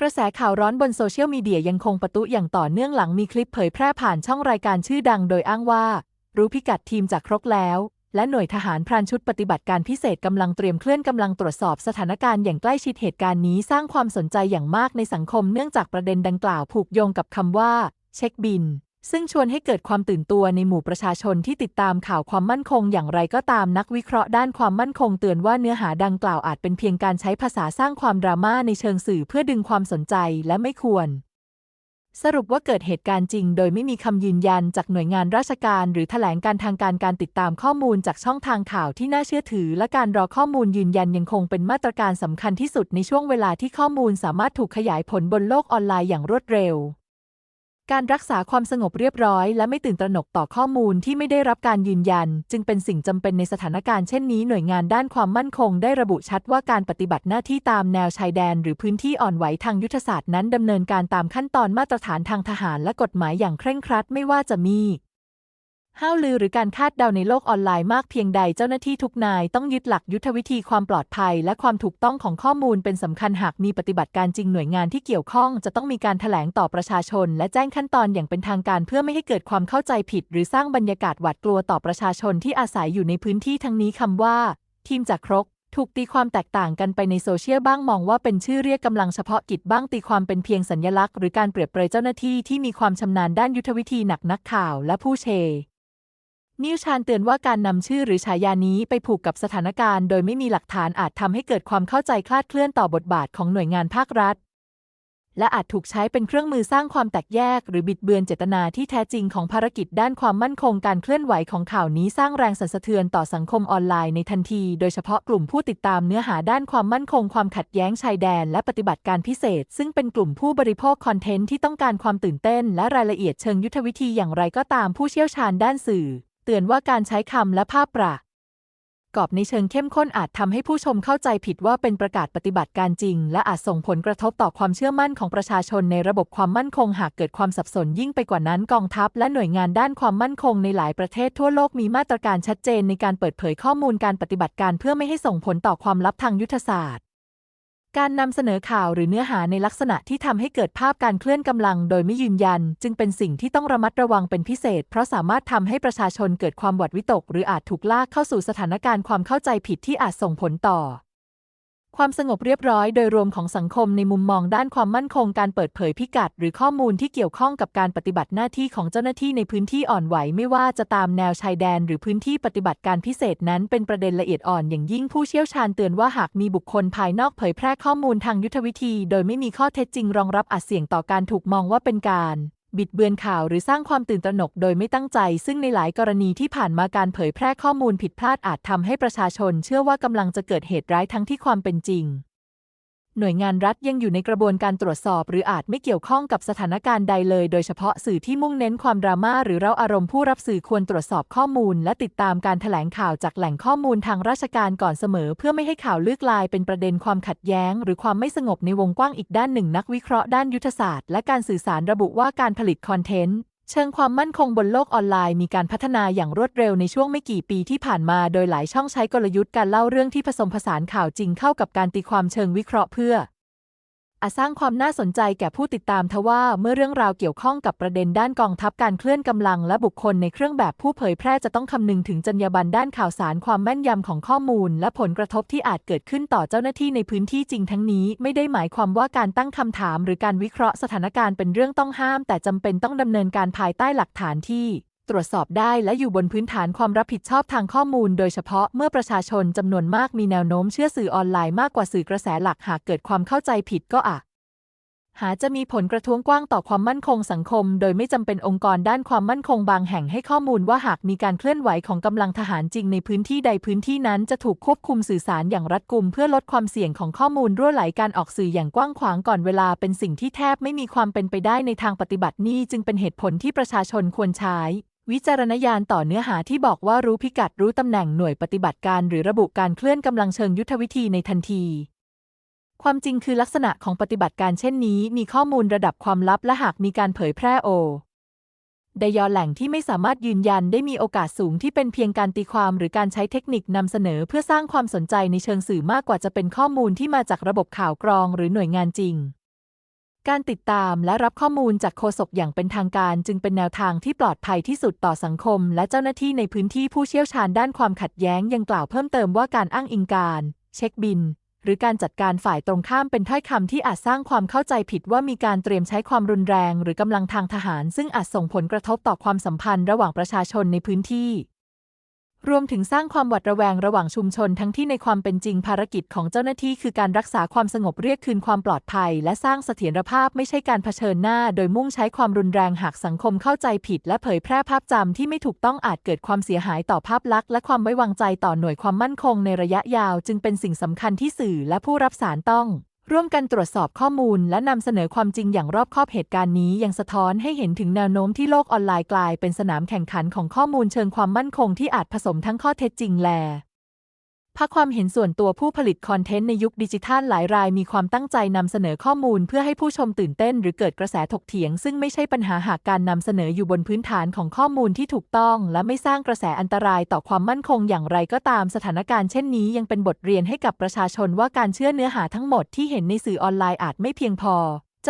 กระแสข่าวร้อนบนโซเชียลมีเดียยังคงประตุอย่างต่อเนื่องหลังมีคลิปเผยแพร่ผ่านช่องรายการชื่อดังโดยอ้างว่า รู้พิกัดทีมจากครกแล้ว และหน่วยทหารพรานชุดปฏิบัติการพิเศษกำลังเตรียมเคลื่อนกำลังตรวจสอบสถานการณ์อย่างใกล้ชิดเหตุการณ์นี้สร้างความสนใจอย่างมากในสังคมเนื่องจากประเด็นดังกล่าวผูกโยงกับคำว่า เช็คบิน ซึ่งชวนให้เกิดความตื่นตัวในหมู่ประชาชนที่ติดตามข่าวความมั่นคงอย่างไรก็ตามนักวิเคราะห์ด้านความมั่นคงเตือนว่าเนื้อหาดังกล่าวอาจเป็นเพียงการใช้ภาษาสร้างความดราม่าในเชิงสื่อเพื่อดึงความสนใจและไม่ควร สรุปว่าเกิดเหตุการณ์จริง โดยไม่มีคำยืนยันจากหน่วยงานราชการ หรือแถลงการทางการการติดตามข้อมูลจากช่องทางข่าวที่น่าเชื่อถือ และการรอข้อมูลยืนยันยังคงเป็นมาตรการสำคัญที่สุดในช่วงเวลาที่ข้อมูลสามารถถูกขยายผลบนโลกออนไลน์อย่างรวดเร็ว การรักษาความสงบเรียบร้อย และไม่ตื่นตระหนกต่อข้อมูลที่ไม่ได้รับการยืนยัน จึงเป็นสิ่งจำเป็นในสถานการณ์เช่นนี้หน่วยงานด้านความมั่นคงได้ระบุชัดว่าการปฏิบัติหน้าที่ตามแนวชายแดน หรือพื้นที่อ่อนไหวทางยุทธศาสตร์นั้นดำเนินการตามขั้นตอนมาตรฐานทางทหารและกฎหมายอย่างเคร่งครัดไม่ว่าจะมี ห้าวลือหรือการคาดเดาในโลกออนไลน์มากเพียงใดเจ้าหน้าที่ทุกนายต้องยึดหลักยุทธวิธีความปลอดภัย และความถูกต้องของข้อมูลเป็นสำคัญหากมีปฏิบัติการจริงหน่วยงานที่เกี่ยวข้อง จะต้องมีการแถลงต่อประชาชน และแจ้งขั้นตอนอย่างเป็นทางการเพื่อไม่ให้เกิดความเข้าใจผิด หรือสร้างบรรยากาศหวาดกลัวต่อประชาชนที่อาศัยอยู่ในพื้นที่ทั้งนี้คำว่า ทีมจากครกถูกตีความแตกต่างกันไปในโซเชียลบ้างมองว่าเป็นชื่อเรียกกำลังเฉพาะกิจบ้างตีความเป็นเพียงสัญญลักษณ์หรือการเปรียบเปรยเจ้าหน้าที่ที่มีความชำนาญด้านยุทธวิธีหนักนักข่าวและผู้เช นิวชานเตือนว่าการนำชื่อหรือฉายานี้ไปผูกกับสถานการณ์โดยไม่มีหลักฐานอาจทำให้เกิดความเข้าใจคลาดเคลื่อนต่อบทบาทของหน่วยงานภาครัฐ และอาจถูกใช้เป็นเครื่องมือสร้างความแตกแยก หรือบิดเบือนเจตนาที่แท้จริงของภารกิจด้านความมั่นคงการเคลื่อนไหวของข่าวนี้สร้างแรงสั่นสะเทือนต่อสังคมออนไลน์ในทันที โดยเฉพาะกลุ่มผู้ติดตามเนื้อหาด้านความมั่นคงความขัดแย้งชายแดน และปฏิบัติการพิเศษ ซึ่งเป็นกลุ่มผู้บริโภคคอนเทนต์ที่ต้องการความตื่นเต้น และรายละเอียดเชิงยุทธวิธีอย่างไรก็ตามผู้เชี่ยวชาญด้านสื่อ ตือนว่าการใช้คำและภาพประกอบในเชิงเข้มข้นอาจทำให้ผู้ชมเข้าใจผิดว่าเป็นประกาศปฏิบัติการจริง และอาจส่งผลกระทบต่อความเชื่อมั่นของประชาชนในระบบความมั่นคงหากเกิดความสับสนยิ่งไปกว่านั้นกองทัพ และหน่วยงานด้านความมั่นคงในหลายประเทศทั่วโลกมีมาตรการชัดเจนในการเปิดเผยข้อมูลการปฏิบัติการเพื่อไม่ให้ส่งผลต่อความลับทางยุทธศาสตร์ การนำเสนอข่าวหรือเนื้อหาในลักษณะที่ทำให้เกิดภาพการเคลื่อนกำลังโดยไม่ยืนยัน จึงเป็นสิ่งที่ต้องระมัดระวังเป็นพิเศษ เพราะสามารถทำให้ประชาชนเกิดความหวาดวิตก หรืออาจถูกลากเข้าสู่สถานการณ์ความเข้าใจผิดที่อาจส่งผลต่อ ความสงบเรียบร้อยโดยรวมของสังคมในมุมมองด้านความมั่นคงการเปิดเผยพิกัด หรือข้อมูลที่เกี่ยวข้องกับการปฏิบัติหน้าที่ของเจ้าหน้าที่ในพื้นที่อ่อนไหวไม่ว่าจะตามแนวชายแดน หรือพื้นที่ปฏิบัติการพิเศษนั้นเป็นประเด็นละเอียดอ่อนอย่างยิ่งผู้เชี่ยวชาญเตือนว่าหากมีบุคคลภายนอกเผยแพร่ข้อมูลทางยุทธวิธี โดยไม่มีข้อเท็จจริงรองรับอาจเสี่ยงต่อการถูกมองว่าเป็นการ บิดเบือนข่าวหรือสร้างความตื่นตระหนกโดยไม่ตั้งใจ ซึ่งในหลายกรณีที่ผ่านมาการเผยแพร่ข้อมูลผิดพลาดอาจทำให้ประชาชน เชื่อว่ากำลังจะเกิดเหตุร้ายทั้งที่ความเป็นจริง หน่วยงานรัฐยังอยู่ในกระบวนการตรวจสอบ หรืออาจไม่เกี่ยวข้องกับสถานการณ์ใดเลย โดยเฉพาะสื่อที่มุ่งเน้นความดราม่าหรือเราอารมณ์ผู้รับสื่อควรตรวจสอบข้อมูล และติดตามการแถลงข่าวจากแหล่งข้อมูลทางราชการก่อนเสมอ เพื่อไม่ให้ข่าวลือกลายเป็นประเด็นความขัดแย้ง หรือความไม่สงบในวงกว้างอีกด้านหนึ่งนักวิเคราะห์ด้านยุทธศาสตร์และการสื่อสารระบุว่าการผลิตคอนเทนต์ เชิงความมั่นคงบนโลกออนไลน์มีการพัฒนาอย่างรวดเร็วในช่วงไม่กี่ปีที่ผ่านมา โดยหลายช่องใช้กลยุทธ์การเล่าเรื่องที่ผสมผสานข่าวจริงเข้ากับการตีความเชิงวิเคราะห์เพื่อ อาจสร้างความน่าสนใจแก่ผู้ติดตามทว่าเมื่อเรื่องราวเกี่ยวข้องกับประเด็นด้านกองทัพการเคลื่อนกำลังและบุคคลในเครื่องแบบผู้เผยแพร่จะต้องคำนึงถึงจรรยาบรรณด้านข่าวสารความแม่นยำของข้อมูล และผลกระทบที่อาจเกิดขึ้นต่อเจ้าหน้าที่ในพื้นที่จริงทั้งนี้ ไม่ได้หมายความว่าการตั้งคำถาม หรือการวิเคราะห์สถานการณ์เป็นเรื่องต้องห้าม แต่จำเป็นต้องดำเนินการภายใต้หลักฐานที่ ตรวจสอบได้และอยู่บนพื้นฐานความรับผิดชอบทางข้อมูล โดยเฉพาะเมื่อประชาชนจำนวนมากมีแนวโน้มเชื่อสื่อออนไลน์มากกว่าสื่อกระแสหลักหากเกิดความเข้าใจผิดก็อาจหาจะมีผลกระท้วงกว้างต่อความมั่นคงสังคม โดยไม่จำเป็นองค์กรด้านความมั่นคงบางแห่งให้ข้อมูลว่าหากมีการเคลื่อนไหวของกำลังทหารจริงในพื้นที่ใดพื้นที่นั้นจะถูกควบคุมสื่อสารอย่างรัดกุม เพื่อลดความเสี่ยงของข้อมูลรั่วไหลการออกสื่ออย่างกว้างขวางก่อนเวลาเป็นสิ่งที่แทบไม่มีความเป็นไปได้ในทางปฏิบัตินี่จึงเป็นเหตุผลที่ประชาชนควรใช้ วิจารณญาณต่อเนื้อหาที่บอกว่ารู้พิกัดรู้ตำแหน่งหน่วยปฏิบัติการ หรือระบุการเคลื่อนกำลังเชิงยุทธวิธีในทันที ความจริงคือลักษณะของปฏิบัติการเช่นนี้ มีข้อมูลระดับความลับและหากมีการเผยแพร่โอไดยอแหล่งที่ไม่สามารถยืนยันได้มีโอกาสสูงที่เป็นเพียงการตีความหรือการใช้เทคนิคนำเสนอเพื่อสร้างความสนใจในเชิงสื่อมากกว่าจะเป็นข้อมูลที่มาจากระบบข่าวกรองหรือหน่วยงานจริง การติดตามและรับข้อมูลจากโฆษกอย่างเป็นทางการจึงเป็นแนวทางที่ปลอดภัยที่สุดต่อสังคม และเจ้าหน้าที่ในพื้นที่ผู้เชี่ยวชาญด้านความขัดแย้งยังกล่าวเพิ่มเติมว่าการอ้างอิงการ เช็คบิน หรือการจัดการฝ่ายตรงข้ามเป็นถ้อยคำที่อาจสร้างความเข้าใจผิดว่ามีการเตรียมใช้ความรุนแรง หรือกำลังทางทหาร ซึ่งอาจส่งผลกระทบต่อความสัมพันธ์ระหว่างประชาชนในพื้นที่ รวมถึงสร้างความหวาดระแวงระหว่างชุมชนทั้งที่ในความเป็นจริงภารกิจของเจ้าหน้าที่คือการรักษาความสงบเรียกคืนความปลอดภัย และสร้างเสถียรภาพไม่ใช่การเผชิญหน้า โดยมุ่งใช้ความรุนแรงหากสังคมเข้าใจผิด และเผยแพร่ภาพจำที่ไม่ถูกต้องอาจเกิดความเสียหายต่อภาพลักษณ์และความไว้วางใจต่อหน่วยความมั่นคงในระยะยาว จึงเป็นสิ่งสำคัญที่สื่อและผู้รับสารต้อง ร่วมกันตรวจสอบข้อมูลและนำเสนอความจริงอย่างรอบคอบเหตุการณ์นี้ยังสะท้อนให้เห็นถึงแนวโน้มที่โลกออนไลน์กลายเป็นสนามแข่งขันของข้อมูลเชิงความมั่นคงที่อาจผสมทั้งข้อเท็จจริงและ พักความเห็นส่วนตัวผู้ผลิตคอนเทนต์ในยุคดิจิทัลหลายรายมีความตั้งใจนำเสนอข้อมูลเพื่อให้ผู้ชมตื่นเต้น หรือเกิดกระแสถกเถียง ซึ่งไม่ใช่ปัญหาหากการนำเสนออยู่บนพื้นฐานของข้อมูลที่ถูกต้อง และไม่สร้างกระแสอันตรายต่อความมั่นคงอย่างไรก็ตามสถานการณ์เช่นนี้ยังเป็นบทเรียนให้กับประชาชนว่าการเชื่อเนื้อหาทั้งหมดที่เห็นในสื่อออนไลน์อาจไม่เพียงพอ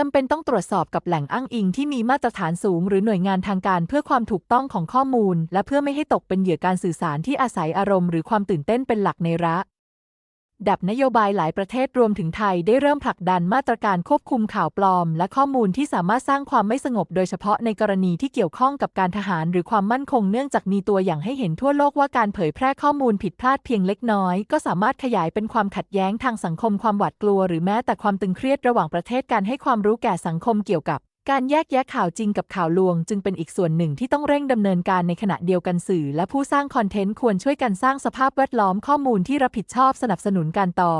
จำเป็นต้องตรวจสอบกับแหล่งอ้างอิงที่มีมาตรฐานสูง หรือหน่วยงานทางการเพื่อความถูกต้องของข้อมูล และเพื่อไม่ให้ตกเป็นเหยื่อการสื่อสารที่อาศัยอารมณ์หรือความตื่นเต้นเป็นหลักในระ ดับนโยบายหลายประเทศรวมถึงไทยได้เริ่มผลักดันมาตรการควบคุมข่าวปลอม และข้อมูลที่สามารถสร้างความไม่สงบโดยเฉพาะในกรณีที่เกี่ยวข้องกับการทหารหรือความมั่นคงเนื่องจากมีตัวอย่างให้เห็นทั่วโลกว่าการเผยแพร่ข้อมูลผิดพลาดเพียงเล็กน้อย ก็สามารถขยายเป็นความขัดแย้งทางสังคมความหวาดกลัว หรือแม้แต่ความตึงเครียดระหว่างประเทศการให้ความรู้แก่สังคมเกี่ยวกับ การแยกแยะข่าวจริงกับข่าวลวง จึงเป็นอีกส่วนหนึ่งที่ต้องเร่งดำเนินการในขณะเดียวกันสื่อ และผู้สร้างคอนเทนต์ควรช่วยกันสร้างสภาพแวดล้อมข้อมูลที่รับผิดชอบสนับสนุนการต่อ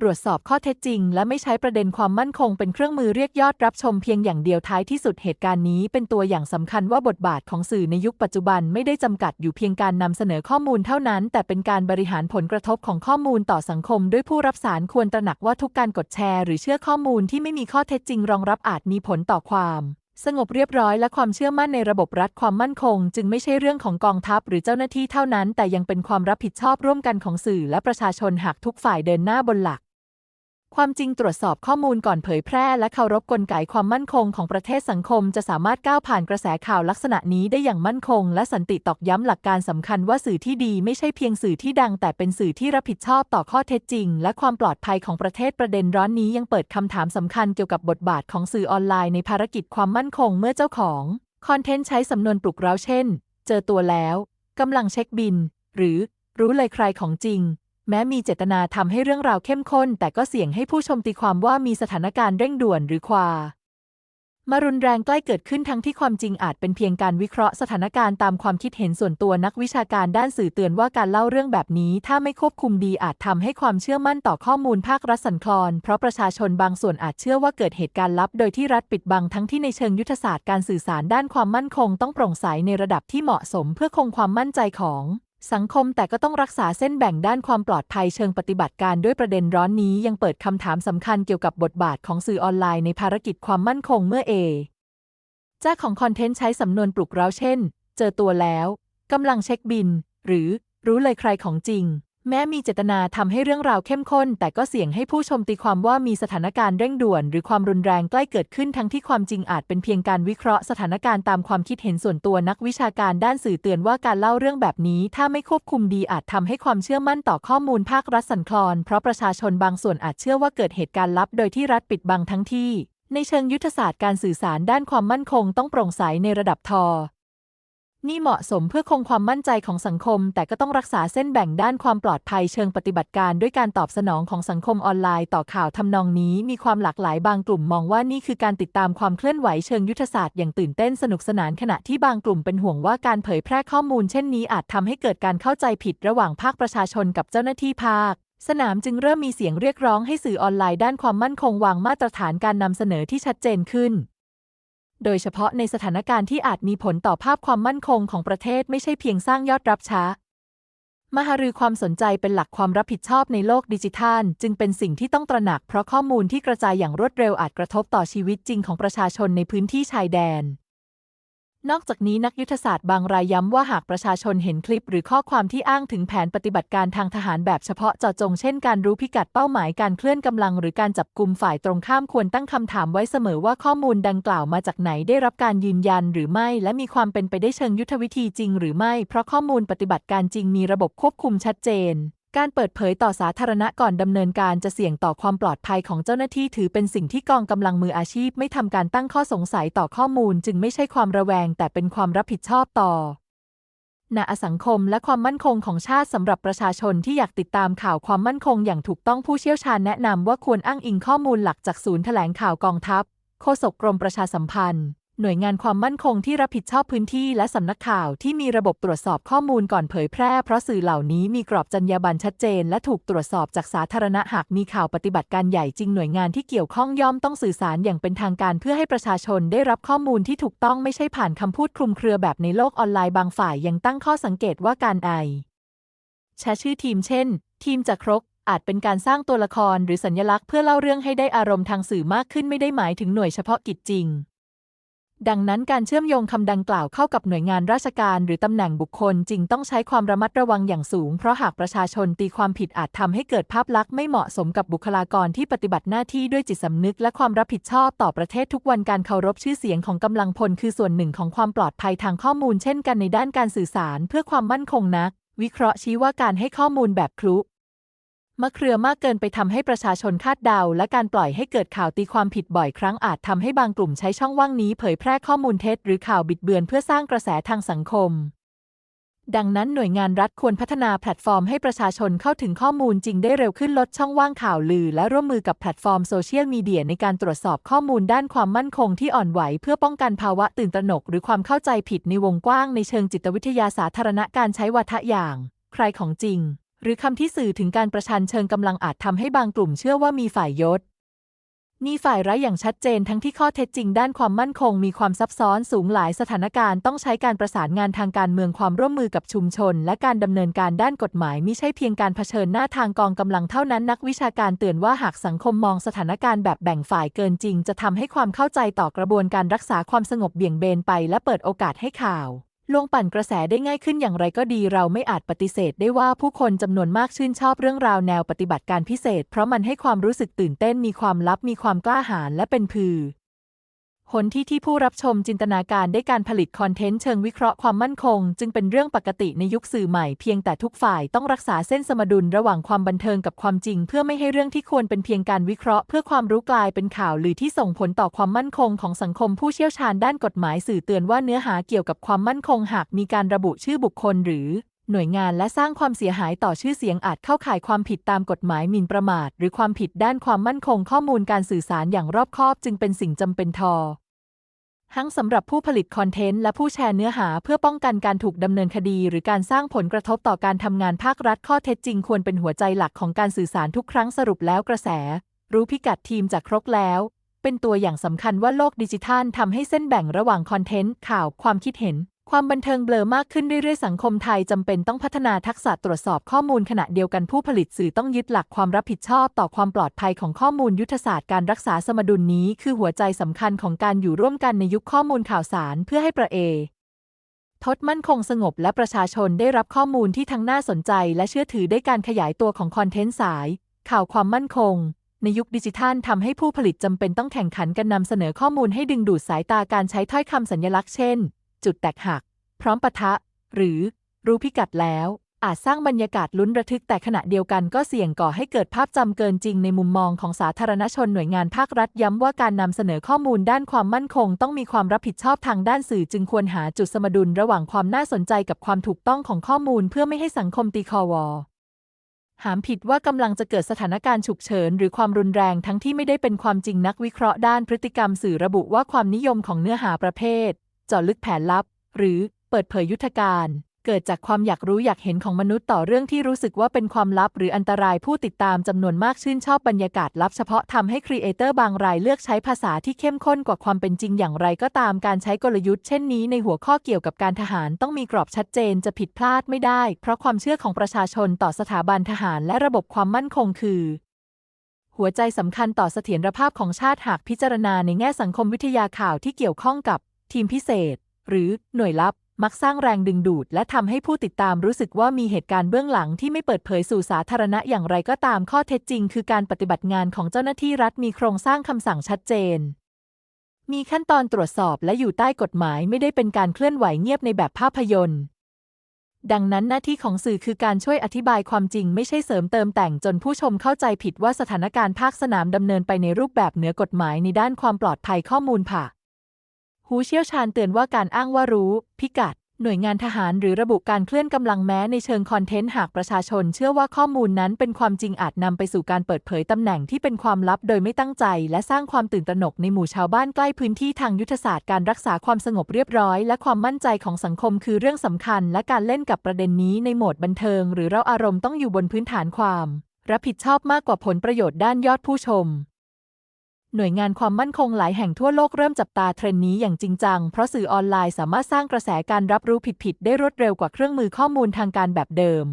ตรวจสอบข้อเท็จจริง และไม่ใช้ประเด็นความมั่นคงเป็นเครื่องมือเรียกยอดรับชมเพียงอย่างเดียวท้ายที่สุดเหตุการณ์นี้เป็นตัวอย่างสำคัญว่าบทบาทของสื่อในยุคปัจจุบันไม่ได้จำกัดอยู่เพียงการนำเสนอข้อมูลเท่านั้น แต่เป็นการบริหารผลกระทบของข้อมูลต่อสังคม ด้วยผู้รับสารควรตระหนักว่าทุกการกดแชร์ หรือเชื่อข้อมูลที่ไม่มีข้อเท็จจริง รองรับอาจมีผลต่อความ สงบเรียบร้อยและความเชื่อมั่นในระบบรัฐความมั่นคง จึงไม่ใช่เรื่องของกองทัพหรือเจ้าหน้าที่เท่านั้น แต่ยังเป็นความรับผิดชอบร่วมกันของสื่อและประชาชนหากทุกฝ่ายเดินหน้าบนหลัก ความจริงตรวจสอบข้อมูลก่อนเผยแพร่ และเคารพกลไกความมั่นคงของประเทศสังคม จะสามารถก้าวผ่านกระแสข่าวลักษณะนี้ได้อย่างมั่นคง และสันติตอกย้ำหลักการสำคัญว่าสื่อที่ดีไม่ใช่เพียงสื่อที่ดัง แต่เป็นสื่อที่รับผิดชอบต่อข้อเท็จจริง และความปลอดภัยของประเทศประเด็นร้อนนี้ยังเปิดคำถามสำคัญเกี่ยวกับบทบาทของสื่อออนไลน์ในภารกิจความมั่นคงเมื่อเจ้าของคอนเทนต์ใช้สำนวนปลุกเร้าเช่น เจอตัวแล้วกำลังเช็คบิน หรือ รู้เลยใครของจริง แม้มีเจตนาทำให้เรื่องราวเข้มข้น แต่ก็เสี่ยงให้ผู้ชมตีความว่ามีสถานการณ์เร่งด่วนหรือความารุนแรงใกล้เกิดขึ้นทั้งที่ความจริงอาจเป็นเพียงการวิเคราะห์สถานการณ์ตามความคิดเห็นส่วนตัวนักวิชาการด้านสื่อเตือนว่าการเล่าเรื่องแบบนี้ ถ้าไม่ควบคุมดีอาจทำให้ความเชื่อมั่นต่อข้อมูลภาครัฐสั่นคลอน เพราะประชาชนบางส่วนอาจเชื่อว่าเกิดเหตุการณ์ลับ โดยที่รัฐปิดบังทั้งที่ในเชิงยุทธศาสตร์การสื่อสารด้านความมั่นคงต้องโปร่งใสในระดับที่เหมาะสมเพื่อคงความมั่นใจของ สังคมแต่ก็ต้องรักษาเส้นแบ่งด้านความปลอดภัยเชิงปฏิบัติการด้วยประเด็นร้อนนี้ยังเปิดคำถามสำคัญเกี่ยวกับบทบาทของสื่อออนไลน์ในภารกิจความมั่นคงเมื่อเอเจ้าของคอนเทนต์ใช้สำนวนปลุกเร้าเช่น เจอตัวแล้วกำลังเช็คบิน หรือรู้เลยใครของจริง แม้มีเจตนาทำให้เรื่องราวเข้มข้น แต่ก็เสี่ยงให้ผู้ชมตีความว่ามีสถานการณ์เร่งด่วน หรือความรุนแรงใกล้เกิดขึ้นทั้งที่ความจริงอาจเป็นเพียงการวิเคราะห์สถานการณ์ตามความคิดเห็นส่วนตัวนักวิชาการด้านสื่อเตือนว่าการเล่าเรื่องแบบนี้ ถ้าไม่ควบคุมดีอาจทำให้ความเชื่อมั่นต่อข้อมูลภาครัฐสั่นคลอน เพราะประชาชนบางส่วนอาจเชื่อว่าเกิดเหตุการณ์ลับ โดยที่รัฐปิดบังทั้งที่ ในเชิงยุทธศาสตร์การสื่อสารด้านความมั่นคงต้องโปร่งใสในระดับทอ นี่เหมาะสมเพื่อคงความมั่นใจของสังคม แต่ก็ต้องรักษาเส้นแบ่งด้านความปลอดภัยเชิงปฏิบัติการด้วยการตอบสนองของสังคมออนไลน์ต่อข่าวทำนองนี้ มีความหลากหลายบางกลุ่มมองว่านี่คือการติดตามความเคลื่อนไหวเชิงยุทธศาสตร์อย่างตื่นเต้นสนุกสนานขณะที่บางกลุ่มเป็นห่วงว่าการเผยแพร่ข้อมูลเช่นนี้อาจทำให้เกิดการเข้าใจผิดระหว่างภาคประชาชนกับเจ้าหน้าที่ภาคสนามจึงเริ่มมีเสียงเรียกร้องให้สื่อออนไลน์ด้านความมั่นคงวางมาตรฐานการนำเสนอที่ชัดเจนขึ้น โดยเฉพาะในสถานการณ์ที่อาจมีผลต่อภาพความมั่นคงของประเทศไม่ใช่เพียงสร้างยอดรับช้า มหารือความสนใจเป็นหลักความรับผิดชอบในโลกดิจิทัล จึงเป็นสิ่งที่ต้องตระหนักเพราะข้อมูลที่กระจายอย่างรวดเร็วอาจกระทบต่อชีวิตจริงของประชาชนในพื้นที่ชายแดน นอกจากนี้นักยุทธศาสตร์บางรายย้ำว่าหากประชาชนเห็นคลิป หรือข้อความที่อ้างถึงแผนปฏิบัติการทางทหารแบบเฉพาะเจาะจงเช่นการรู้พิกัดเป้าหมายการเคลื่อนกำลังหรือการจับกลุ่มฝ่ายตรงข้ามควรตั้งคำถามไว้เสมอว่าข้อมูลดังกล่าวมาจากไหนได้รับการยืนยันหรือไม่ และมีความเป็นไปได้เชิงยุทธวิธีจริงหรือไม่ เพราะข้อมูลปฏิบัติการจริงมีระบบควบคุมชัดเจน การเปิดเผยต่อสาธารณะก่อนดำเนินการจะเสี่ยงต่อความปลอดภัยของเจ้าหน้าที่ถือเป็นสิ่งที่กองกำลังมืออาชีพไม่ทำการตั้งข้อสงสัยต่อข้อมูล จึงไม่ใช่ความระแวง แต่เป็นความรับผิดชอบต่อนาสังคมและความมั่นคงของชาติสำหรับประชาชนที่อยากติดตามข่าวความมั่นคงอย่างถูกต้องผู้เชี่ยวชาญแนะนำว่าควรอ้างอิงข้อมูลหลักจากศูนย์แถลงข่าวกองทัพ โฆษกกรมประชาสัมพันธ์ หน่วยงานความมั่นคงที่รับผิดชอบพื้นที่และสำนักข่าวที่มีระบบตรวจสอบข้อมูลก่อนเผยแพร่ เพราะสื่อเหล่านี้มีกรอบจรรยาบรรณชัดเจน และถูกตรวจสอบจากสาธารณะหากมีข่าวปฏิบัติการใหญ่จริงหน่วยงานที่เกี่ยวข้องย่อมต้องสื่อสารอย่างเป็นทางการเพื่อให้ประชาชนได้รับข้อมูลที่ถูกต้องไม่ใช่ผ่านคำพูดคลุมเครือแบบในโลกออนไลน์บางฝ่ายยังตั้งข้อสังเกตว่าการไอแชร์ชื่อทีมเช่น ทีมจากครกอาจเป็นการสร้างตัวละครหรือสัญลักษณ์เพื่อเล่าเรื่องให้ได้อารมณ์ทางสื่อมากขึ้นไม่ได้หมายถึงหน่วยเฉพาะกิจจริง ดังนั้นการเชื่อมโยงคำดังกล่าวเข้ากับหน่วยงานราชการหรือตำแหน่งบุคคลจริงต้องใช้ความระมัดระวังอย่างสูง เพราะหากประชาชนตีความผิดอาจทำให้เกิดภาพลักษณ์ไม่เหมาะสมกับบุคลากรที่ปฏิบัติหน้าที่ด้วยจิตสำนึกและความรับผิดชอบต่อประเทศทุกวันการเคารพชื่อเสียงของกำลังพลคือส่วนหนึ่งของความปลอดภัยทางข้อมูลเช่นกันในด้านการสื่อสารเพื่อความมั่นคงนัก วิเคราะห์ชี้ว่าการให้ข้อมูลแบบคลุ มะเครือมากเกินไปทำให้ประชาชนคาดเดา และการปล่อยให้เกิดข่าวตีความผิดบ่อยครั้งอาจทำให้บางกลุ่มใช้ช่องว่างนี้เผยแพร่ข้อมูลเท็จ หรือข่าวบิดเบือนเพื่อสร้างกระแสทางสังคม ดังนั้นหน่วยงานรัฐควรพัฒนาแพลตฟอร์มให้ประชาชนเข้าถึงข้อมูลจริงได้เร็วขึ้นลดช่องว่างข่าวลือ และร่วมมือกับแพลตฟอร์มโซเชียลมีเดียในการตรวจสอบข้อมูลด้านความมั่นคงที่อ่อนไหวเพื่อป้องกันภาวะตื่นตระหนก หรือความเข้าใจผิดในวงกว้างในเชิงจิตวิทยาสาธารณะการใช้วาทะอย่าง ใครของจริง หรือคำที่สื่อถึงการประชันเชิงกำลังอาจทำให้บางกลุ่มเชื่อว่ามีฝ่ายยศมีฝ่ายร้ายอย่างชัดเจนทั้งที่ข้อเท็จจริงด้านความมั่นคงมีความซับซ้อนสูงหลายสถานการณ์ต้องใช้การประสานงานทางการเมืองความร่วมมือกับชุมชน และการดำเนินการด้านกฎหมายไม่ใช่เพียงการเผชิญหน้าทางกองกำลังเท่านั้นนักวิชาการเตือนว่าหากสังคมมองสถานการณ์แบบแบ่งฝ่ายเกินจริง จะทำให้ความเข้าใจต่อกระบวนการรักษาความสงบเบี่ยงเบนไป และเปิดโอกาสให้ข่าว ลวงปั่นกระแสได้ง่ายขึ้นอย่างไรก็ดีเราไม่อาจปฏิเสธได้ว่าผู้คนจำนวนมากชื่นชอบเรื่องราวแนวปฏิบัติการพิเศษ เพราะมันให้ความรู้สึกตื่นเต้นมีความลับมีความกล้าหาญและเป็นพือ ลที่ที่ผู้รับชมจินตนาการได้การผลิตคอนเทนต์เชิงวิเคราะห์ความมั่นคง จึงเป็นเรื่องปกติในยุคสื่อใหม่เพียงแต่ทุกฝ่ายต้องรักษาเส้นสมดุลระหว่างความบันเทิงกับความจริง เพื่อไม่ให้เรื่องที่ควรเป็นเพียงการวิเคราะห์ เพื่อความรู้กลายเป็นข่าวหรือที่ส่งผลต่อความมั่นคงของสังคมผู้เชี่ยวชาญด้านกฎหมายสื่อเตือนว่าเนื้อหาเกี่ยวกับความมั่นคงหากมีการระบุชื่อบุคคลหรือหน่วยงานและสร้างความเสียหายต่อชื่อเสียงอาจเข้าข่ายความผิดตามกฎหมายหมิ่นประมาท หรือความผิดด้านความมั่นคงข้อมูลการสื่อสารอย่างรอบคอบจึงเป็นสิ่งจำเป็นทอ ทั้งสำหรับผู้ผลิตคอนเทนต์และผู้แชร์เนื้อหาเพื่อป้องกันการถูกดำเนินคดี หรือการสร้างผลกระทบต่อการทำงานภาครัฐข้อเท็จจริงควรเป็นหัวใจหลักของการสื่อสารทุกครั้งสรุปแล้วกระแส รู้พิกัดทีมจากครกแล้ว เป็นตัวอย่างสำคัญว่าโลกดิจิทัลทำให้เส้นแบ่งระหว่างคอนเทนต์ข่าวความคิดเห็น ความบันเทิงเบลอมากขึ้นเรื่อยๆ สังคมไทยจำเป็นต้องพัฒนาทักษะตรวจสอบข้อมูลขณะเดียวกันผู้ผลิตสื่อต้องยึดหลักความรับผิดชอบต่อความปลอดภัยของข้อมูลยุทธศาสตร์การรักษาสมดุลนี้คือหัวใจสำคัญของการอยู่ร่วมกันในยุคข้อมูลข่าวสารเพื่อให้ประเอทศมั่นคงสงบและประชาชนได้รับข้อมูลที่ทั้งน่าสนใจ และเชื่อถือได้การขยายตัวของคอนเทนต์สาย ข่าวความมั่นคงในยุคดิจิทัลทำให้ผู้ผลิตจำเป็นต้องแข่งขันกันนำเสนอข้อมูลให้ดึงดูดสายตาการใช้ถ้อยคำสัญลักษณ์เช่น จุดแตกหัก พร้อมปะทะ หรือรู้พิกัดแล้ว อาจสร้างบรรยากาศลุ้นระทึกแต่ขณะเดียวกันก็เสี่ยงก่อให้เกิดภาพจำเกินจริงในมุมมองของสาธารณชนหน่วยงานภาครัฐย้ำว่าการนำเสนอข้อมูลด้านความมั่นคง ต้องมีความรับผิดชอบทางด้านสื่อจึงควรหาจุดสมดุลระหว่างความน่าสนใจกับความถูกต้องของข้อมูล เพื่อไม่ให้สังคมตีคอวอหามผิดว่ากำลังจะเกิดสถานการณ์ฉุกเฉิน หรือความรุนแรงทั้งที่ไม่ได้เป็นความจริงนักวิเคราะห์ด้านพฤติกรรมสื่อระบุว่าความนิยมของเนื้อหาประเภท เจาะลึกแผนลับ หรือเปิดเผยยุทธการ เกิดจากความอยากรู้อยากเห็นของมนุษย์ต่อเรื่องที่รู้สึกว่าเป็นความลับ หรืออันตรายผู้ติดตามจำนวนมากชื่นชอบบรรยากาศลับเฉพาะทำให้ครีเอเตอร์บางรายเลือกใช้ภาษาที่เข้มข้นกว่าความเป็นจริงอย่างไรก็ตามการใช้กลยุทธ์เช่นนี้ในหัวข้อเกี่ยวกับการทหารต้องมีกรอบชัดเจนจะผิดพลาดไม่ได้ เพราะความเชื่อของประชาชนต่อสถาบันทหารและระบบความมั่นคงคือหัวใจสำคัญต่อเสถียรภาพของชาติหากพิจารณาในแง่สังคมวิทยาข่าวที่เกี่ยวข้องกับ ทีมพิเศษ หรือหน่วยลับมักสร้างแรงดึงดูด และทำให้ผู้ติดตามรู้สึกว่ามีเหตุการณ์เบื้องหลังที่ไม่เปิดเผยสู่สาธารณะอย่างไรก็ตามข้อเท็จจริง คือการปฏิบัติงานของเจ้าหน้าที่รัฐมีโครงสร้างคำสั่งชัดเจน มีขั้นตอนตรวจสอบและอยู่ใต้กฎหมายไม่ได้เป็นการเคลื่อนไหวเงียบในแบบภาพยนตร์ ดังนั้นหน้าที่ของสื่อคือการช่วยอธิบายความจริง ไม่ใช่เสริมเติมแต่งจนผู้ชมเข้าใจผิดว่าสถานการณ์ภาคสนามดำเนินไปในรูปแบบเหนือกฎหมายในด้านความปลอดภัยข้อมูลผ่า หูเชี่ยวชาญเตือนว่าการอ้างว่ารู้ พิกัด หน่วยงานทหารหรือระบุการเคลื่อนกำลังแม้ในเชิงคอนเทนต์หากประชาชน เชื่อว่าข้อมูลนั้นเป็นความจริงอาจนำไปสู่การเปิดเผยตำแหน่งที่เป็นความลับโดยไม่ตั้งใจ และสร้างความตื่นตระหนกในหมู่ชาวบ้านใกล้พื้นที่ทางยุทธศาสตร์การรักษาความสงบเรียบร้อย และความมั่นใจของสังคมคือเรื่องสำคัญ และการเล่นกับประเด็นนี้ในโหมดบันเทิง หรือเราอารมณ์ต้องอยู่บนพื้นฐานความ รับผิดชอบมากกว่าผลประโยชน์ด้านยอดผู้ชม หน่วยงานความมั่นคงหลายแห่งทั่วโลกเริ่มจับตาเทรนด์นี้อย่างจริงจัง เพราะสื่อออนไลน์สามารถสร้างกระแสการรับรู้ผิดๆ ได้รวดเร็วกว่าเครื่องมือข้อมูลทางการแบบเดิม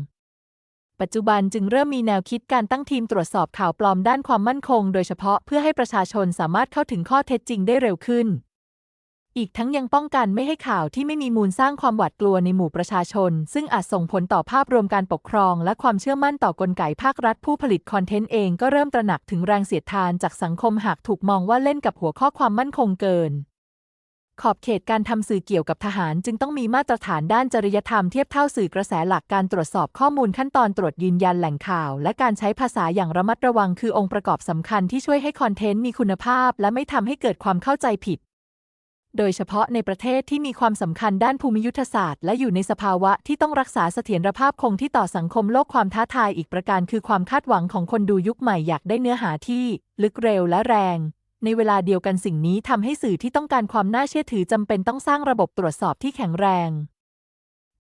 ปัจจุบันจึงเริ่มมีแนวคิดการตั้งทีมตรวจสอบข่าวปลอมด้านความมั่นคง โดยเฉพาะเพื่อให้ประชาชนสามารถเข้าถึงข้อเท็จจริงได้เร็วขึ้น อีกทั้งยังป้องกันไม่ให้ข่าวที่ไม่มีมูลสร้างความหวาดกลัวในหมู่ประชาชน ซึ่งอาจส่งผลต่อภาพรวมการปกครอง และความเชื่อมั่นต่อกลไกภาครัฐผู้ผลิตคอนเทนต์เองก็เริ่มตระหนักถึงแรงเสียดทานจากสังคมหากถูกมองว่าเล่นกับหัวข้อความมั่นคงเกิน ขอบเขตการทำสื่อเกี่ยวกับทหารจึงต้องมีมาตรฐานด้านจริยธรรมเทียบเท่าสื่อกระแสหลักการตรวจสอบข้อมูลขั้นตอนตรวจยืนยันแหล่งข่าว และการใช้ภาษาอย่างระมัดระวังคือองค์ประกอบสำคัญที่ช่วยให้คอนเทนต์มีคุณภาพ และไม่ทำให้เกิดความเข้าใจผิด โดยเฉพาะในประเทศที่มีความสำคัญด้านภูมิยุทธศาสตร์ และอยู่ในสภาวะที่ต้องรักษาเสถียรภาพคงที่ต่อสังคมโลกความท้าทายอีกประการคือความคาดหวังของคนดูยุคใหม่อยากได้เนื้อหาที่ ลึกเร็วและแรง ในเวลาเดียวกันสิ่งนี้ทำให้สื่อที่ต้องการความน่าเชื่อถือจำเป็นต้องสร้างระบบตรวจสอบที่แข็งแรง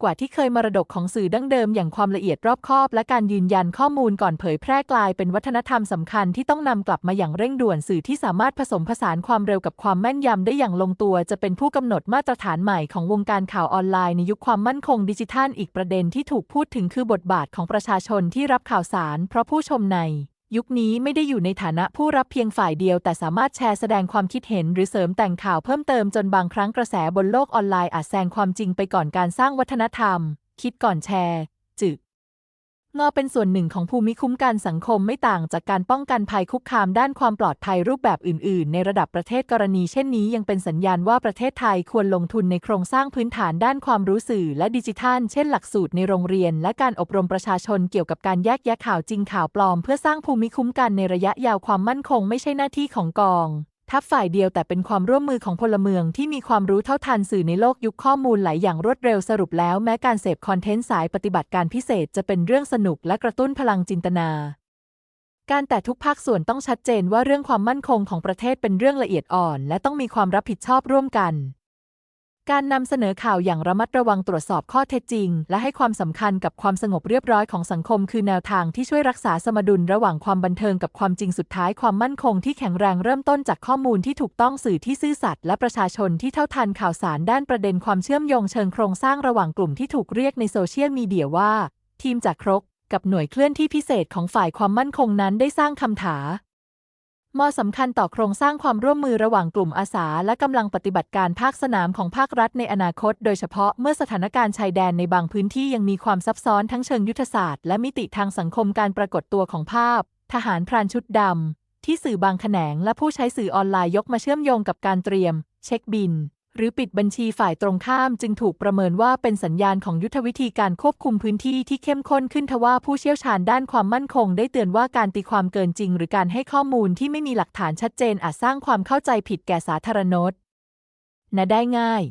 กว่าที่เคยมรดกของสื่อดั้งเดิมอย่างความละเอียดรอบคอบ และการยืนยันข้อมูลก่อนเผยแพร่กลายเป็นวัฒนธรรมสำคัญที่ต้องนำกลับมาอย่างเร่งด่วนสื่อที่สามารถผสมผสานความเร็วกับความแม่นยำได้อย่างลงตัว จะเป็นผู้กำหนดมาตรฐานใหม่ของวงการข่าวออนไลน์ในยุคความมั่นคงดิจิทัลอีกประเด็นที่ถูกพูดถึงคือบทบาทของประชาชนที่รับข่าวสาร เพราะผู้ชมใน ยุคนี้ไม่ได้อยู่ในฐานะผู้รับเพียงฝ่ายเดียว แต่สามารถแชร์แสดงความคิดเห็น หรือเสริมแต่งข่าวเพิ่มเติมจนบางครั้งกระแสบนโลกออนไลน์อาจแซงความจริงไปก่อนการสร้างวัฒนธรรม คิดก่อนแชร์ งอเป็นส่วนหนึ่งของภูมิคุ้มกันสังคมไม่ต่างจากการป้องกันภัยคุกคามด้านความปลอดภัยรูปแบบอื่น ๆ ในระดับประเทศกรณีเช่นนี้ยังเป็นสัญญาณว่าประเทศไทยควรลงทุนในโครงสร้างพื้นฐานด้านความรู้สื่อและดิจิทัล เช่นหลักสูตรในโรงเรียน และการอบรมประชาชนเกี่ยวกับการแยกแยะข่าวจริงข่าวปลอม เพื่อสร้างภูมิคุ้มกันในระยะยาวความมั่นคงไม่ใช่หน้าที่ของกอง ทัพฝ่ายเดียวแต่เป็นความร่วมมือของพลเมืองที่มีความรู้เท่าทันสื่อในโลกยุคข้อมูลไหลอย่างรวดเร็วสรุปแล้วแม้การเสพคอนเทนต์สายปฏิบัติการพิเศษจะเป็นเรื่องสนุกและกระตุ้นพลังจินตนาการแต่ทุกภาคส่วนต้องชัดเจนว่าเรื่องความมั่นคงของประเทศเป็นเรื่องละเอียดอ่อน และต้องมีความรับผิดชอบร่วมกัน การนำเสนอข่าวอย่างระมัดระวังตรวจสอบข้อเท็จจริง และให้ความสำคัญกับความสงบเรียบร้อยของสังคม คือแนวทางที่ช่วยรักษาสมดุลระหว่างความบันเทิงกับความจริงสุดท้ายความมั่นคงที่แข็งแรงเริ่มต้นจากข้อมูลที่ถูกต้องสื่อที่ซื่อสัตย์และประชาชนที่เท่าทันข่าวสารด้านประเด็นความเชื่อมโยงเชิงโครงสร้างระหว่างกลุ่มที่ถูกเรียกในโซเชียลมีเดียว่า ทีมจากครก กับหน่วยเคลื่อนที่พิเศษของฝ่ายความมั่นคงนั้นได้สร้างคำถา มอสำคัญต่อโครงสร้างความร่วมมือระหว่างกลุ่มอาสา และกำลังปฏิบัติการภาคสนามของภาครัฐในอนาคต โดยเฉพาะเมื่อสถานการณ์ชายแดนในบางพื้นที่ยังมีความซับซ้อนทั้งเชิงยุทธศาสตร์และมิติทางสังคมการปรากฏตัวของภาพ ทหารพรานชุดดำที่สื่อบางแขนงและผู้ใช้สื่อออนไลน์ยกมาเชื่อมโยงกับการเตรียม เช็คบิน หรือปิดบัญชีฝ่ายตรงข้ามจึงถูกประเมินว่าเป็นสัญญาณของยุทธวิธีการควบคุมพื้นที่ที่เข้มข้นขึ้นทว่าผู้เชี่ยวชาญด้านความมั่นคงได้เตือนว่าการตีความเกินจริง หรือการให้ข้อมูลที่ไม่มีหลักฐานชัดเจนอาจสร้างความเข้าใจผิดแก่สาธารณนนได้ง่าย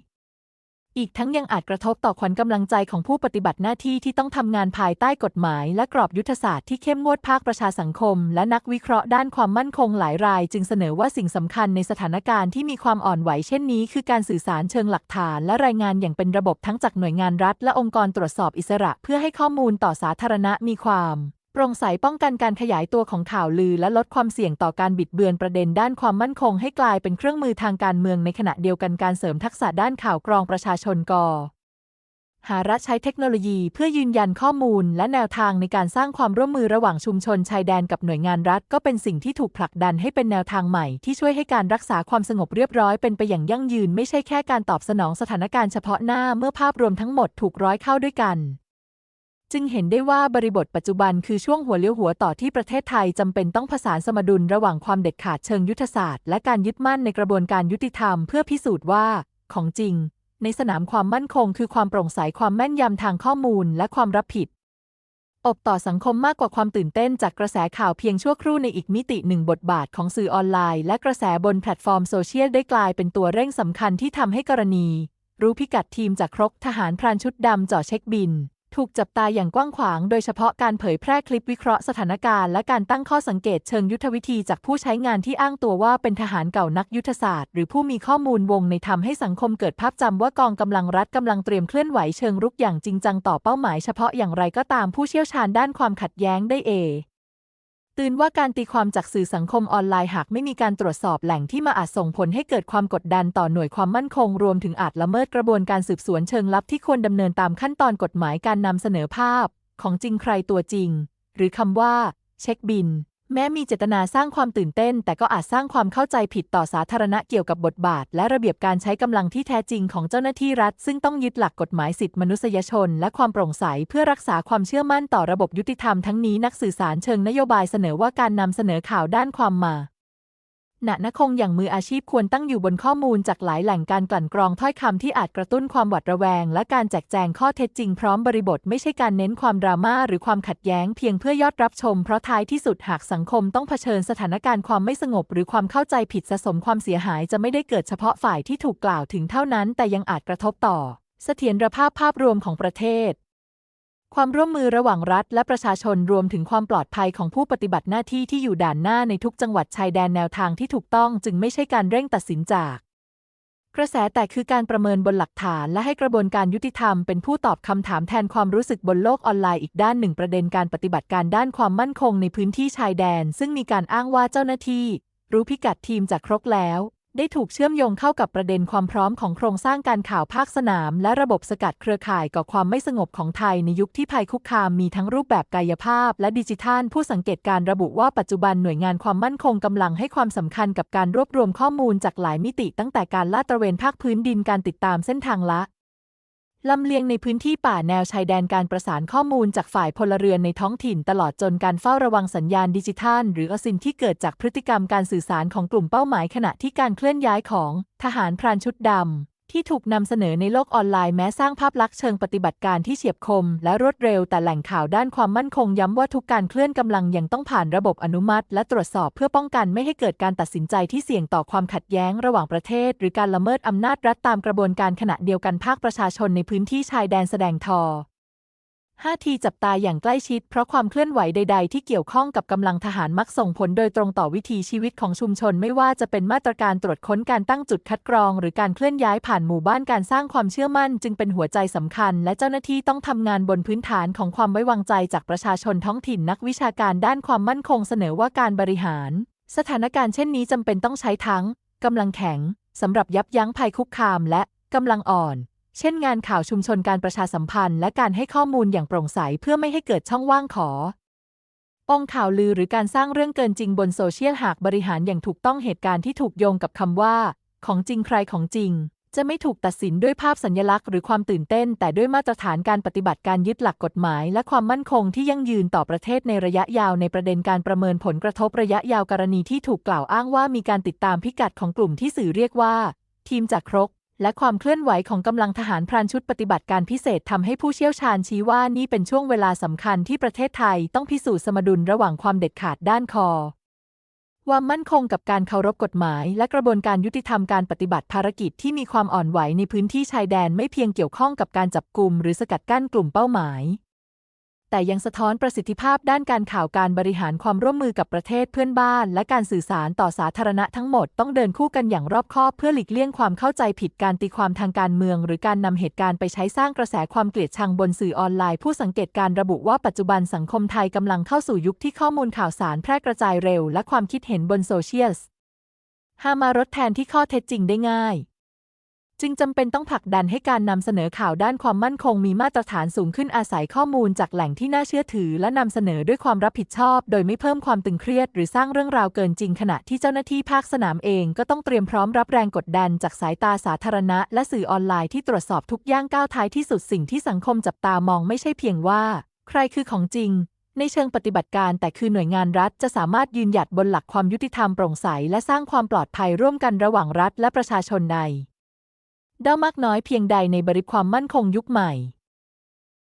อีกทั้งยังอาจกระทบต่อขวัญกำลังใจของผู้ปฏิบัติหน้าที่ที่ต้องทำงานภายใต้กฎหมาย และกรอบยุทธศาสตร์ที่เข้มงวดภาคประชาสังคม และนักวิเคราะห์ด้านความมั่นคงหลายราย จึงเสนอว่าสิ่งสำคัญในสถานการณ์ที่มีความอ่อนไหวเช่นนี้ คือการสื่อสารเชิงหลักฐาน และรายงานอย่างเป็นระบบทั้งจากหน่วยงานรัฐ และองค์กรตรวจสอบอิสระ เพื่อให้ข้อมูลต่อสาธารณะมีความ ร่งใสป้องกันการขยายตัวของข่าวลือ และลดความเสี่ยงต่อการบิดเบือนประเด็นด้านความมั่นคง ให้กลายเป็นเครื่องมือทางการเมืองในขณะเดียวกันการเสริมทักษะด้านข่าวกรองประชาชนกหารัฐใช้เทคโนโลยีเพื่อยืนยันข้อมูล และแนวทางในการสร้างความร่วมมือระหว่างชุมชนชายแดนกับหน่วยงานรัฐ ก็เป็นสิ่งที่ถูกผลักดันให้เป็นแนวทางใหม่ ที่ช่วยให้การรักษาความสงบเรียบร้อยเป็นไปอย่างยั่งยืน ไม่ใช่แค่การตอบสนองสถานการณ์เฉพาะหน้าเมื่อภาพรวมทั้งหมดถูกร้อยเข้าด้วยกัน จึงเห็นได้ว่าบริบทปัจจุบันคือช่วงหัวเลี้ยวหัวต่อที่ประเทศไทยจำเป็นต้องผสานสมดุลระหว่างความเด็ดขาดเชิงยุทธศาสตร์ และการยึดมั่นในกระบวนการยุติธรรมเพื่อพิสูจน์ว่า ของจริง ในสนามความมั่นคง คือความโปร่งใสความแม่นยำทางข้อมูลและความรับผิด อบต่อสังคมมากกว่าความตื่นเต้นจากกระแสข่าวเพียงชั่วครู่ในอีกมิติหนึ่งบทบาทของสื่อออนไลน์ และกระแสบนแพลตฟอร์มโซเชียลได้กลายเป็นตัวเร่งสำคัญที่ทำให้กรณี รู้พิกัดทีมจากครกทหารพรานชุดดำเจ่อเช็คบิน ถูกจับตาอย่างกว้างขวาง โดยเฉพาะการเผยแพร่คลิปวิเคราะห์สถานการณ์และการตั้งข้อสังเกตเชิงยุทธวิธีจากผู้ใช้งานที่อ้างตัวว่าเป็นทหารเก่านักยุทธศาสตร์ หรือผู้มีข้อมูลวงในทำให้สังคมเกิดภาพจำว่ากองกำลังรัฐกำลังเตรียมเคลื่อนไหวเชิงรุกอย่างจริงจังต่อเป้าหมายเฉพาะอย่างไรก็ตามผู้เชี่ยวชาญด้านความขัดแย้งได้เอ ตื่นว่าการตีความจากสื่อสังคมออนไลน์หากไม่มีการตรวจสอบแหล่งที่มาอาจส่งผลให้เกิดความกดดันต่อหน่วยความมั่นคง รวมถึงอาจละเมิดกระบวนการสืบสวนเชิงลับที่ควรดำเนินตามขั้นตอนกฎหมายการนำเสนอภาพ ของจริงใครตัวจริง หรือคำว่า เช็คบิน แม้มีเจตนาสร้างความตื่นเต้น แต่ก็อาจสร้างความเข้าใจผิดต่อสาธารณะเกี่ยวกับบทบาท และระเบียบการใช้กำลังที่แท้จริงของเจ้าหน้าที่รัฐ ซึ่งต้องยึดหลักกฎหมายสิทธิมนุษยชน และความโปร่งใสเพื่อรักษาความเชื่อมั่นต่อระบบยุติธรรมทั้งนี้นักสื่อสารเชิงนโยบายเสนอว่าการนำเสนอข่าวด้านความมา ณนคงอย่างมืออาชีพควรตั้งอยู่บนข้อมูลจากหลายแหล่งการกลั่นกรองถ้อยคำที่อาจกระตุ้นความหวาดระแวง และการแจกแจงข้อเท็จจริงพร้อมบริบทไม่ใช่การเน้นความดราม่าหรือความขัดแย้งเพียงเพื่อยอดรับชม เพราะท้ายที่สุดหากสังคมต้องเผชิญสถานการณ์ความไม่สงบ หรือความเข้าใจผิดสะสมความเสียหายจะไม่ได้เกิดเฉพาะฝ่ายที่ถูกกล่าวถึงเท่านั้น แต่ยังอาจกระทบต่อ เสถียรภาพภาพรวมของประเทศ ความร่วมมือระหว่างรัฐและประชาชนรวมถึงความปลอดภัยของผู้ปฏิบัติหน้าที่ที่อยู่ด่านหน้าในทุกจังหวัดชายแดนแนวทางที่ถูกต้องจึงไม่ใช่การเร่งตัดสินจาก กระแสแต่คือการประเมินบนหลักฐาน และให้กระบวนการยุติธรรมเป็นผู้ตอบคำถามแทนความรู้สึกบนโลกออนไลน์อีกด้านหนึ่งประเด็นการปฏิบัติการด้านความมั่นคงในพื้นที่ชายแดน ซึ่งมีการอ้างว่าเจ้าหน้าที่ รู้พิกัดทีมจากครกแล้ว ได้ถูกเชื่อมโยงเข้ากับประเด็นความพร้อมของโครงสร้างการข่าวภาคสนาม และระบบสกัดเครือข่ายก่อความไม่สงบของไทยในยุคที่ภัยคุกคามมีทั้งรูปแบบกายภาพ และดิจิทัล ผู้สังเกตการระบุว่าปัจจุบันหน่วยงานความมั่นคงกำลังให้ความสำคัญกับการรวบรวมข้อมูลจากหลายมิติตั้งแต่การลาดตระเวนภาคพื้นดินการติดตามเส้นทางละ ลำเลียงในพื้นที่ป่าแนวชายแดนการประสานข้อมูลจากฝ่ายพลเรือนในท้องถิ่นตลอดจนการเฝ้าระวังสัญญาณดิจิทัล หรืออสินที่เกิดจากพฤติกรรมการสื่อสารของกลุ่มเป้าหมายขณะที่การเคลื่อนย้ายของทหารพรานชุดดำ ที่ถูกนำเสนอในโลกออนไลน์แม้สร้างภาพลักษณ์เชิงปฏิบัติการที่เฉียบคม และรวดเร็วแต่แหล่งข่าวด้านความมั่นคงย้ำว่าทุกการเคลื่อนกำลังยังต้องผ่านระบบอนุมัติ และตรวจสอบเพื่อป้องกันไม่ให้เกิดการตัดสินใจที่เสี่ยงต่อความขัดแย้งระหว่างประเทศ หรือการละเมิดอำนาจรัฐตามกระบวนการขณะเดียวกันภาคประชาชนในพื้นที่ชายแดนแสดงทอ 5 ทีจับตาอย่างใกล้ชิด เพราะความเคลื่อนไหวใด ๆ ที่เกี่ยวข้องกับกำลังทหารมักส่งผลโดยตรงต่อวิถีชีวิตของชุมชน ไม่ว่าจะเป็นมาตรการตรวจค้นการตั้งจุดคัดกรอง หรือการเคลื่อนย้ายผ่านหมู่บ้านการสร้างความเชื่อมั่น จึงเป็นหัวใจสำคัญ และเจ้าหน้าที่ต้องทำงานบนพื้นฐานของความไว้วางใจจากประชาชนท้องถิ่นนักวิชาการด้านความมั่นคงเสนอว่าการบริหาร สถานการณ์เช่นนี้จำเป็นต้องใช้ทั้งกำลังแข็งสำหรับยับยั้งภัยคุกคามและกำลังอ่อน เช่นงานข่าวชุมชนการประชาสัมพันธ์ และการให้ข้อมูลอย่างโปร่งใสเพื่อไม่ให้เกิดช่องว่างขอ องข่าวลือหรือการสร้างเรื่องเกินจริงบนโซเชียลหากบริหารอย่างถูกต้องเหตุการณ์ที่ถูกโยงกับคำว่า ของจริงใครของจริง จะไม่ถูกตัดสินด้วยภาพสัญลักษณ์หรือความตื่นเต้น แต่ด้วยมาตรฐานการปฏิบัติการยึดหลักกฎหมาย และความมั่นคงที่ยั่งยืนต่อประเทศในระยะยาวในประเด็นการประเมินผลกระทบระยะยาวกรณีที่ถูกกล่าวอ้างว่ามีการติดตามพิกัดของกลุ่มที่สื่อเรียกว่า ทีมจากครก และความเคลื่อนไหวของกำลังทหารพรานชุดปฏิบัติการพิเศษทำให้ผู้เชี่ยวชาญชี้ว่านี่เป็นช่วงเวลาสำคัญที่ประเทศไทยต้องพิสูจน์สมดุลระหว่างความเด็ดขาดด้านคอความมั่นคงกับการเคารพกฎหมาย และกระบวนการยุติธรรมการปฏิบัติภารกิจที่มีความอ่อนไหวในพื้นที่ชายแดนไม่เพียงเกี่ยวข้องกับการจับกลุ่มหรือสกัดกั้นกลุ่มเป้าหมาย แต่ยังสะท้อนประสิทธิภาพด้านการข่าวการบริหารความร่วมมือกับประเทศเพื่อนบ้าน และการสื่อสารต่อสาธารณะทั้งหมดต้องเดินคู่กันอย่างรอบคอบเพื่อหลีกเลี่ยงความเข้าใจผิดการตีความทางการเมือง หรือการนำเหตุการณ์ไปใช้สร้างกระแสความเกลียดชังบนสื่อออนไลน์ ผู้สังเกตการระบุว่าปัจจุบันสังคมไทยกำลังเข้าสู่ยุคที่ข้อมูลข่าวสารแพร่กระจายเร็ว และความคิดเห็นบนโซเชียลหามารดแทนที่ข้อเท็จจริงได้ง่าย จึงจำเป็นต้องผลักดันให้การนำเสนอข่าวด้านความมั่นคงมีมาตรฐานสูงขึ้นอาศัยข้อมูลจากแหล่งที่น่าเชื่อถือ และนำเสนอด้วยความรับผิดชอบ โดยไม่เพิ่มความตึงเครียด หรือสร้างเรื่องราวเกินจริงขณะที่เจ้าหน้าที่ภาคสนามเองก็ต้องเตรียมพร้อมรับแรงกดดันจากสายตาสาธารณะ และสื่อออนไลน์ที่ตรวจสอบทุกย่างก้าวท้ายที่สุดสิ่งที่สังคมจับตามองไม่ใช่เพียงว่า ใครคือของจริงในเชิงปฏิบัติการแต่คือหน่วยงานรัฐจะสามารถยืนหยัดบนหลักความยุติธรรมโปร่งใส และสร้างความปลอดภัยร่วมกันระหว่างรัฐและประชาชนใด ได้มากน้อยเพียงใดในบริบความมั่นคงยุคใหม่